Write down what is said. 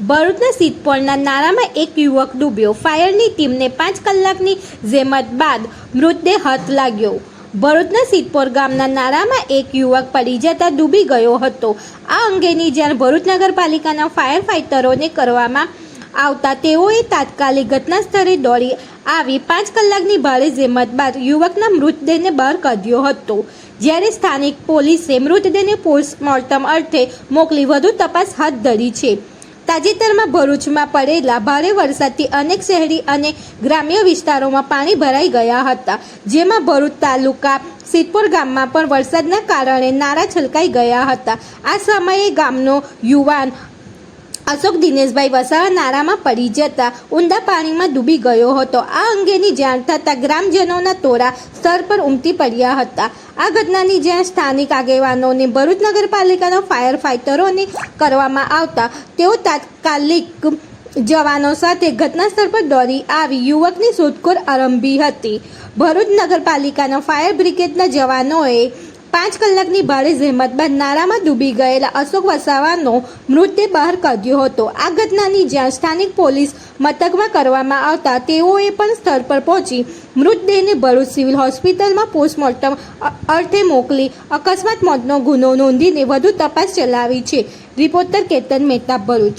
ભરૂચના સિદ્ધપોળના નાળામાં એક યુવક ડૂબ્યો. ફાયરની ટીમને પાંચ કલાકની જેમત બાદ મૃતદેહ હાથ લાગ્યો. ભરૂચના સિદ્ધપોર ગામના નાળામાં એક યુવક પડી જતા ડૂબી ગયો હતો. આ અંગેની જાણ ભરૂચ નગરપાલિકાના ફાયર ફાઇટરોને કરવામાં આવતા તેઓએ તાત્કાલિક ઘટના સ્થળે દોડી આવી. પાંચ કલાકની ભારે જેમત બાદ યુવકના મૃતદેહને બહાર કાઢ્યો હતો. જ્યારે સ્થાનિક પોલીસે મૃતદેહને પોસ્ટમોર્ટમ અર્થે મોકલી વધુ તપાસ હાથ ધરી છે. તાજેતરમાં ભરૂચમાં પડેલા ભારે વરસાદથી અનેક શહેરી અને ગ્રામ્ય વિસ્તારોમાં પાણી ભરાઈ ગયા હતા, જેમાં ભરૂચ તાલુકા સિદ્ધપુર ગામમાં પણ વરસાદના કારણે નારા છલકાઈ ગયા હતા. આ સમયે ગામનો યુવાન અશોક દિનેશભાઈ વસાવા નારામાં પડી જતા ઊંડા પાણીમાં ડૂબી ગયો હતો. આ અંગેની જાણ થતાં ગ્રામજનોના ટોળા સ્થળ પર ઉમટી પડ્યા હતા. આ ઘટનાની જ્યાં સ્થાનિક આગેવાનોને ભરૂચ નગરપાલિકાના ફાયર ફાઇટરોને કરવામાં આવતા તેઓ તાત્કાલિક જવાનો સાથે ઘટના સ્થળ પર દોડી આવી. યુવકની શોધખોળ આરંભી હતી. ભરૂચ નગરપાલિકાના ફાયર બ્રિગેડના જવાનોએ પાંચ કલાકની ભારે જહેમત બાદ નાળામાં ડૂબી ગયેલા અશોક વસાવાનો મૃતદેહ બહાર કાઢ્યો હતો. આ ઘટનાની જ્યાં સ્થાનિક પોલીસ મથકમાં કરવામાં આવતા તેઓએ પણ સ્થળ પર પહોંચી મૃતદેહને ભરૂચ સિવિલ હોસ્પિટલમાં પોસ્ટમોર્ટમ અર્થે મોકલી અકસ્માત મોતનો ગુનો નોંધીને વધુ તપાસ ચલાવી છે. રિપોર્ટર કેતન મહેતા, ભરૂચ.